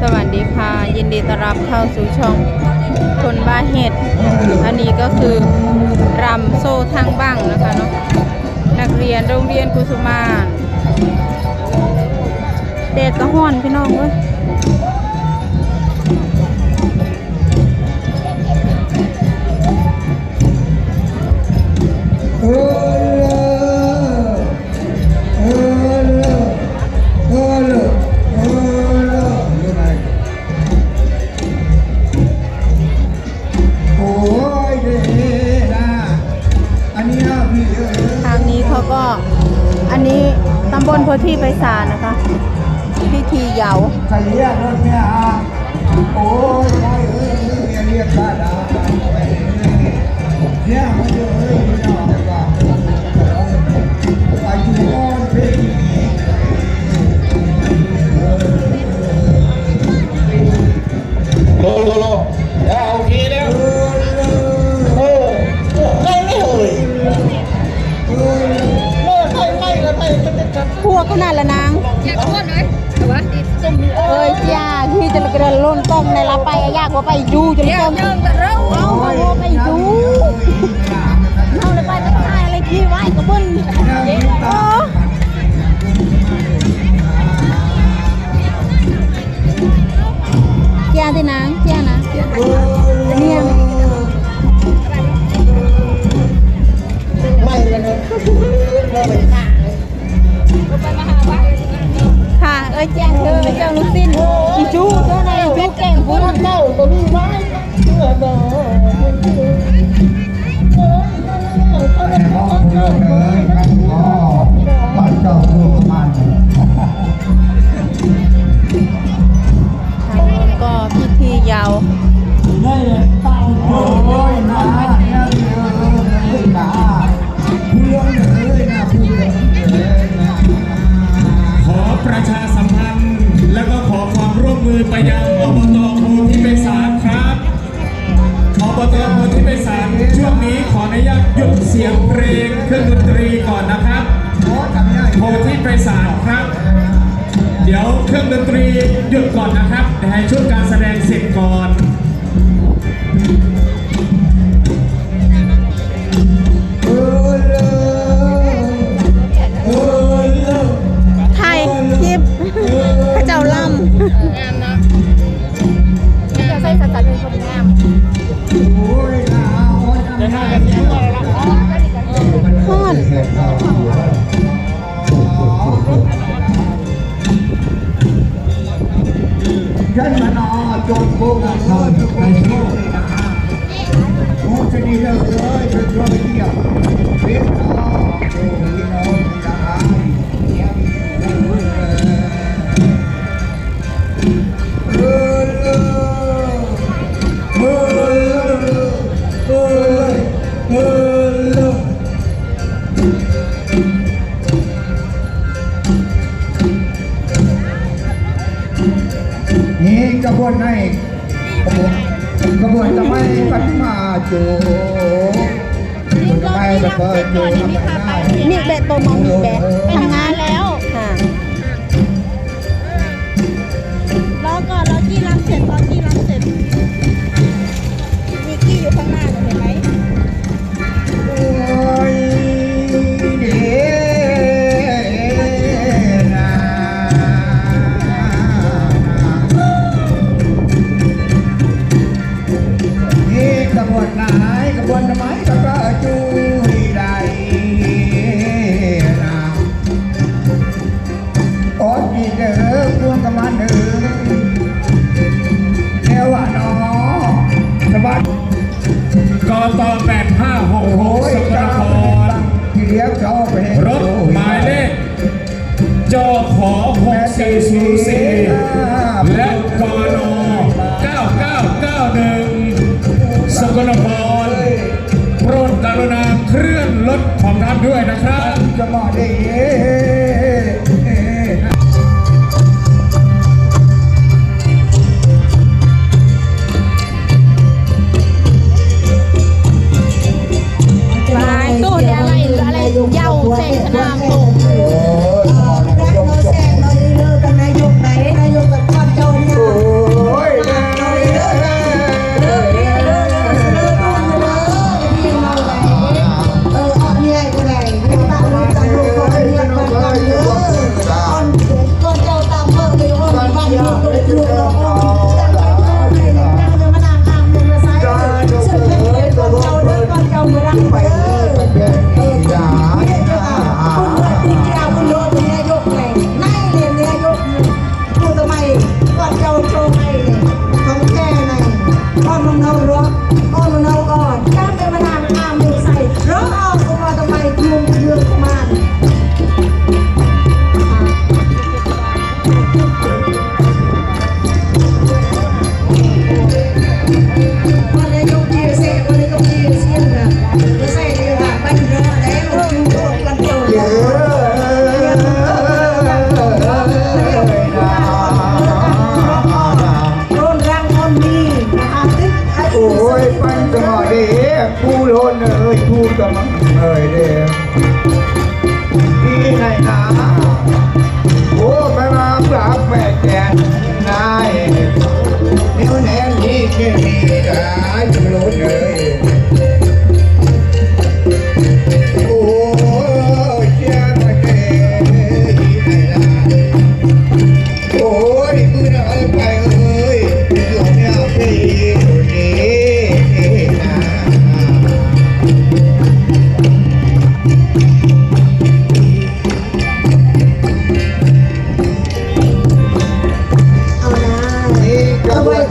สวัสดีค่ะ ยินดีต้อนรับเข้าสู่ช่องคนบ้าเห็ด อันนี้ก็คือรำโซ่ทางบ้างนะคะเนาะนักเรียนโรงเรียนกุสุมานเดดตะห้อนพี่น้องเว้ย มีใบซานนะคะ พิธียาใส่เยอะรถเนี่ย จะเกลือล้นต้องในลาไปยากกว่าไปดูจะล้นต้อง อเตือนคนที่ไปสารช่วงนี้ขออนุญาตหยุดเสียงเพลงเครื่องดนตรีก่อนนะครับโทรที่ไปสารครับ เดี๋ยวเครื่องดนตรีหยุดก่อนนะครับแต่ให้ชุดการแสดงเสร็จก่อน Vitor, นี่พาไปมีแดดโปรมองมีแดดไปทำงานแล้ว ค่ะ รอก่อนรอกี่รำเสร็จรอกี่ รถหมายเลขจอขอ6404 และกน9991 สกลนครโปรดกรุณาเคลื่อนรถของท่านด้วยนะครับ Thank you.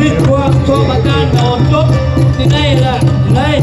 Dit wordt zo meteen de ontdok. Die nee, die nee.